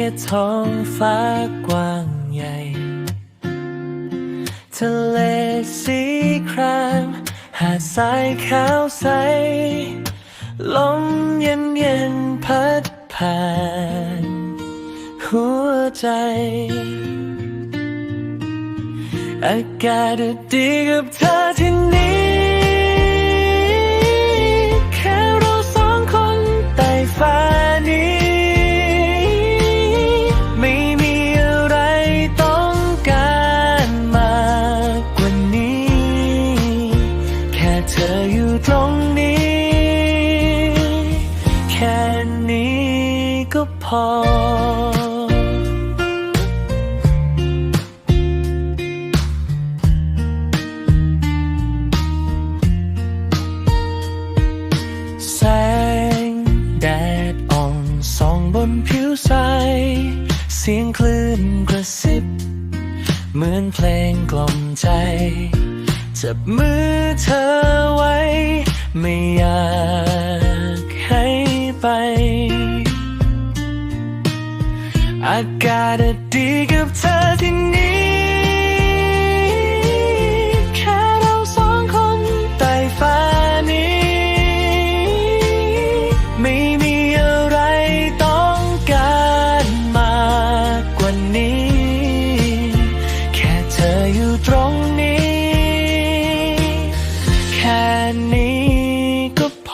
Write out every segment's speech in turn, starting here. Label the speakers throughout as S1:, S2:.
S1: ท้องฟ้ากว้างใหญ่ ทะเลสีครามหาดทรายขาวใส ลมเย็นเย็นพัดผ่าน หัวใจ อากาศดีกับเธอที่นี่ เธออยู่ตรงนี้ แค่นี้ก็พอแสงแดดอ่องส่องบนผิวทรายเสียงคลื่นกระซิบ เหมือนเพลงกล่อมใจ จับมือเธอไว้ ไม่อยากให้ไป อากาศดีกับเธอที่นี่แค่เราสองคนใต้ฟ้านี้ ไม่มีอะไรต้องการมากกว่านี้ แค่เธออยู่ตรงนี้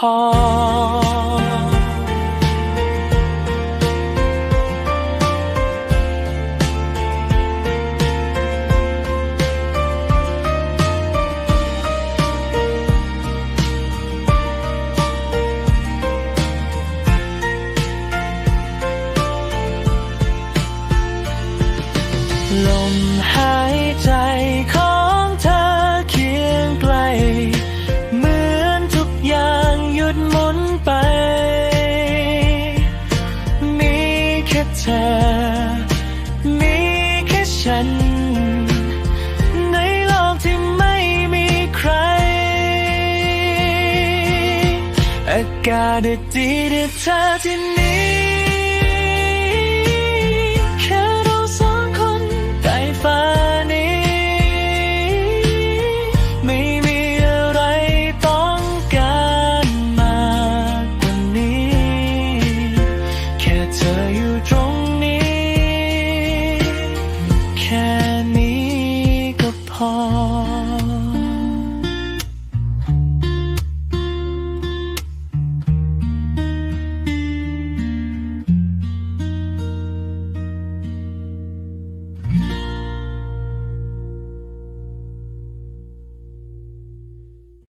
S1: ก็พ ธอ มีแค่ฉัน ในโลกที่ไม่มีใคร อากาศดีที่เธอที่นี่ 啊